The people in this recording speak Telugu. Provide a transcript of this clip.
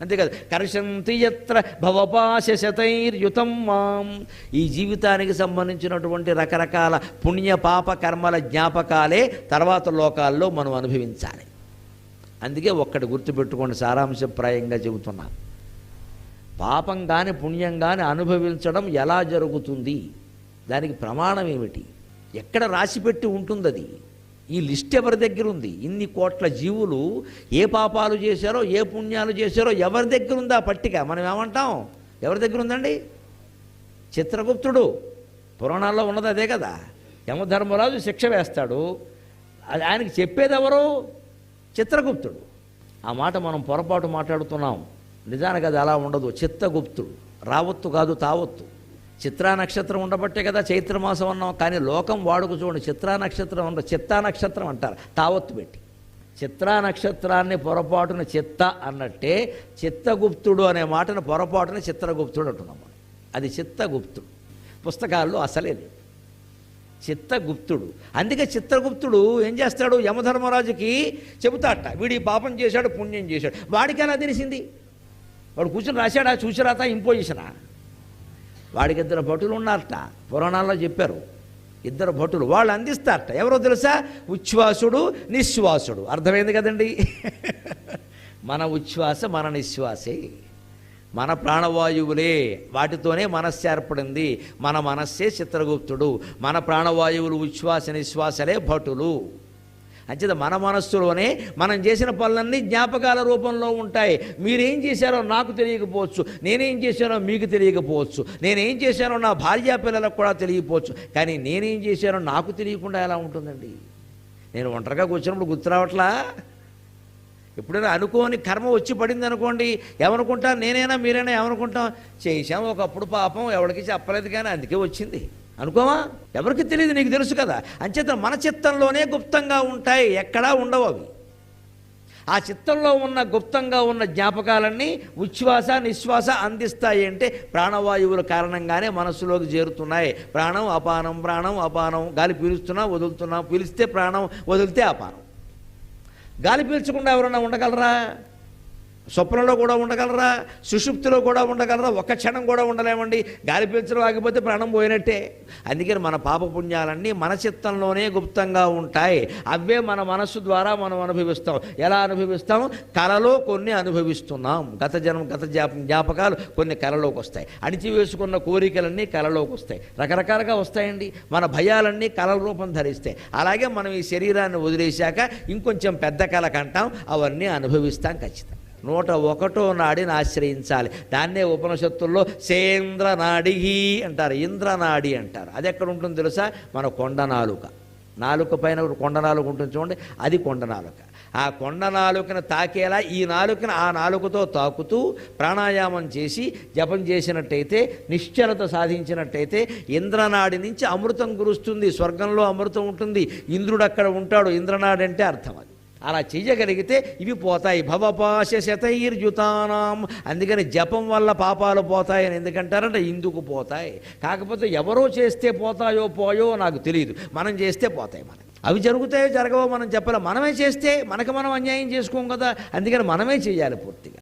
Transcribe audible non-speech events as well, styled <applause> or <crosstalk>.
అంతేకాదు కర్షంతి ఎత్ర భవపాశతైర్యుతం మాం. ఈ జీవితానికి సంబంధించినటువంటి రకరకాల పుణ్య పాప కర్మల జ్ఞాపకాలే తర్వాత లోకాల్లో మనం అనుభవించాలి. అందుకే ఒక్కటి గుర్తుపెట్టుకోండి సారాంశప్రాయంగా చెబుతున్నాను పాపం కానీ పుణ్యం కానీ అనుభవించడం ఎలా జరుగుతుంది? దానికి ప్రమాణం ఏమిటి? ఎక్కడ రాసిపెట్టి ఉంటుంది అది ఈ లిస్ట్ ఎవరి దగ్గర ఉంది? ఇన్ని కోట్ల జీవులు ఏ పాపాలు చేశారో ఏ పుణ్యాలు చేశారో ఎవరి దగ్గర ఉందా పట్టిక? మనం ఏమంటాం? ఎవరి దగ్గర ఉందండి? చిత్రగుప్తుడు. పురాణాల్లో ఉన్నది అదే కదా. యమధర్మరాజు శిక్ష వేస్తాడు. అది ఆయనకి చెప్పేది ఎవరు? చిత్రగుప్తుడు. ఆ మాట మనం పొరపాటు మాట్లాడుతున్నాం. నిజానికి అది అలా ఉండదు. చిత్తగుప్తుడు. రావత్తు కాదు తావత్తు. చిత్రా నక్షత్రం ఉండబట్టే కదా చైత్రమాసం అన్నాం. కానీ లోకం వాడుకు చూడండి. చిత్రా నక్షత్రం ఉండ చిత్తా నక్షత్రం అంటారు. తావత్తు పెట్టి. చిత్రా నక్షత్రాన్ని పొరపాటున చిత్త అన్నట్టే చిత్తగుప్తుడు అనే మాటను పొరపాటున చిత్రగుప్తుడు అంటున్నాం అది చిత్తగుప్తుడు. పుస్తకాల్లో అసలే లేదు. చిత్తగుప్తుడు. అందుకే చిత్రగుప్తుడు ఏం చేస్తాడు? యమధర్మరాజుకి చెబుతాట. వీడి పాపం చేశాడు పుణ్యం చేశాడు. వాడికి ఎలా తెలిసింది. వాడు కూర్చొని రాశాడా? చూసిరాత? ఇంపోజిషనా? వాడికి ఇద్దరు భటులు ఉన్నారట. పురాణాల్లో చెప్పారు. ఇద్దరు భటులు వాళ్ళు అందిస్తారట. ఎవరో తెలుసా? ఉచ్ఛ్వాసుడు నిశ్వాసుడు. అర్థమైంది కదండి? <laughs> మన ఉచ్ఛ్వాస మన నిశ్వాసే. మన ప్రాణవాయువులే వాటితోనే మనస్సు ఏర్పడింది. మన మనస్సే చిత్రగుప్తుడు. మన ప్రాణవాయువులు ఉచ్ఛ్వాస నిశ్వాసలే భటులు. అంచేత మన మనస్సులోనే మనం చేసిన పనులన్నీ జ్ఞాపకాల రూపంలో ఉంటాయి. మీరేం చేశారో నాకు తెలియకపోవచ్చు. నేనేం చేశానో మీకు తెలియకపోవచ్చు. నేనేం చేశానో నా భార్యా పిల్లలకు కూడా తెలియకపోవచ్చు. కానీ నేనేం చేశానో నాకు తెలియకుండా ఎలా ఉంటుందండి? నేను ఒంటరిగా కూర్చున్నప్పుడు గుర్తు రావట్లా? ఎప్పుడైనా అనుకోని కర్మ వచ్చి పడింది అనుకోండి ఏమనుకుంటా? నేనైనా మీరైనా ఏమనుకుంటాం? చేశాం ఒకప్పుడు పాపం ఎవరికి చెప్పలేదు కానీ అందుకే వచ్చింది. అనుకోవా? ఎవరికి తెలియదు నీకు తెలుసు కదా. అంచేత మన చిత్తంలోనే గుప్తంగా ఉంటాయి ఎక్కడా ఉండవు అవి. ఆ చిత్తంలో ఉన్న గుప్తంగా ఉన్న జ్ఞాపకాలన్నీ ఉచ్ఛ్వాస నిశ్వాస అందిస్తాయి అంటే ప్రాణవాయువుల కారణంగానే మనస్సులోకి చేరుతున్నాయి. ప్రాణం అపానం ప్రాణం అపానం. గాలి పీలుస్తున్నా వదులుతున్నా. పీలిస్తే ప్రాణం వదిలితే అపానం. గాలి పీల్చకుండా ఎవరన్నా ఉండగలరా? స్వప్నంలో కూడా ఉండగలరా? సుషుప్తిలో కూడా ఉండగలరా? ఒక్క క్షణం కూడా ఉండలేమండి. గాలి పీల్చడం ఆగిపోతే ప్రాణం పోయినట్టే. అందుకని మన పాపపుణ్యాలన్నీ మన చిత్తంలోనే గుప్తంగా ఉంటాయి. అవే మన మనస్సు ద్వారా మనం అనుభవిస్తాం. ఎలా అనుభవిస్తాం? కళలో కొన్ని అనుభవిస్తున్నాం. గత జన్మ గత జ్ఞాప జ్ఞాపకాలు కొన్ని కళలోకి వస్తాయి. అణిచివేసుకున్న కోరికలన్నీ కళలోకి వస్తాయి. రకరకాలుగా వస్తాయండి. మన భయాలన్నీ కళల రూపం ధరిస్తాయి. అలాగే మనం ఈ శరీరాన్ని వదిలేశాక ఇంకొంచెం పెద్ద కళ కంటాం. అవన్నీ అనుభవిస్తాం ఖచ్చితంగా. నూట ఒకటో నాడిని ఆశ్రయించాలి. దాన్నే ఉపనిషత్తుల్లో సేంద్రనాడి అంటారు. ఇంద్రనాడి అంటారు. అది ఎక్కడ ఉంటుంది తెలుసా? మన కొండ నాలుక. నాలుక పైన ఒక కొండ నాలుక ఉంటుంది చూడండి. అది కొండ నాలుక. ఆ కొండ నాలుకను తాకేలా ఈ నాలుకను ఆ నాలుకతో తాకుతూ ప్రాణాయామం చేసి జపం చేసినట్టయితే నిశ్చలత సాధించినట్టయితే ఇంద్రనాడి నుంచి అమృతం కురుస్తుంది. స్వర్గంలో అమృతం ఉంటుంది. ఇంద్రుడు అక్కడ ఉంటాడు. ఇంద్రనాడి అంటే అర్థం అది. అలా చేయగలిగితే ఇవి పోతాయి. భవపాశ శతైర్యుతానాం అందుకని జపం వల్ల పాపాలు పోతాయని ఎందుకంటారంటే ఇందుకు పోతాయి. కాకపోతే ఎవరో చేస్తే పోతాయో పోయో నాకు తెలియదు మనం చేస్తే పోతాయి మనకి. అవి జరుగుతాయో జరగవో మనం చెప్పలేం. మనమే చేస్తే మనకు మనం అన్యాయం చేసుకోం కదా. అందుకని మనమే చేయాలి పూర్తిగా.